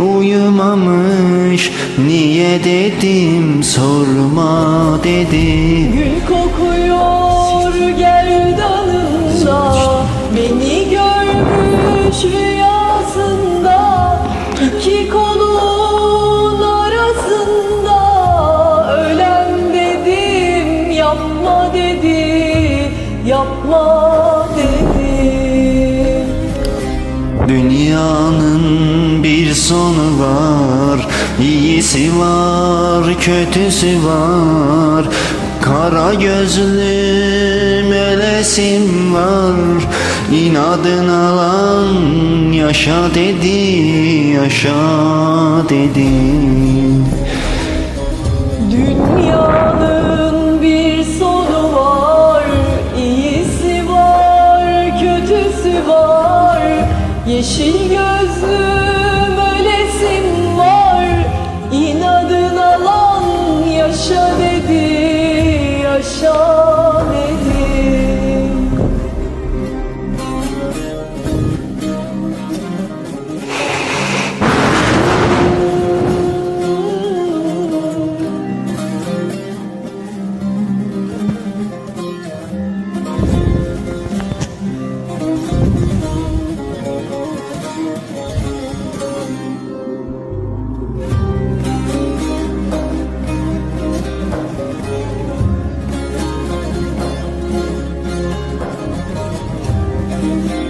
uyumamış. Niye dedim? Sorma dedi Gül kokuyor gerdanında Beni görmüş rüyasında iki kolun arasında. Ölen dedim yapma dedi Yapma dedi. Dünyanın bir sonu var. İyisi var, kötüsü var. Kara gözlü melesim var. İnadın alan yaşa dedi, yaşa dedi. Dünyanın bir sonu var, iyisi var, kötüsü var. Yeşil gözlüm yaşa dedi, yaşa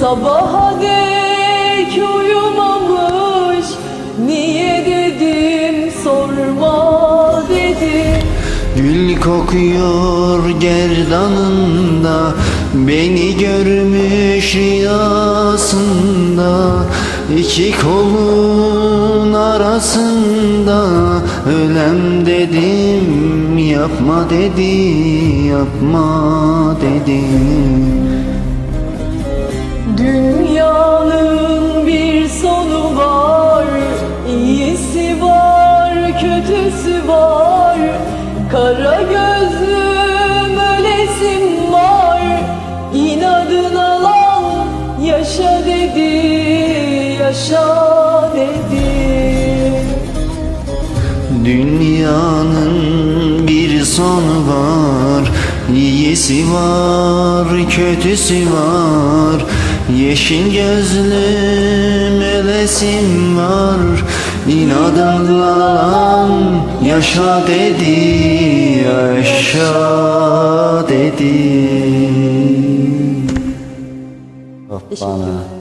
Sabaha dek uyumamış. Niye dedim sorma dedi Gül kokuyor gerdanında Beni görmüş rüyasında. İki kolun arasında Ölem dedim yapma dedi yapma dedi Dünyanın bir sonu var, iyisi var, kötüsü var. Kara gözlüm ölesim var, inadın alan yaşa dedi, yaşa dedi. Dünyanın bir sonu var İyisi var, kötüsü var Yeşil gözlü melesim var. İnadınla yaşa dedi Yaşa dedi. Teşekkür ederim.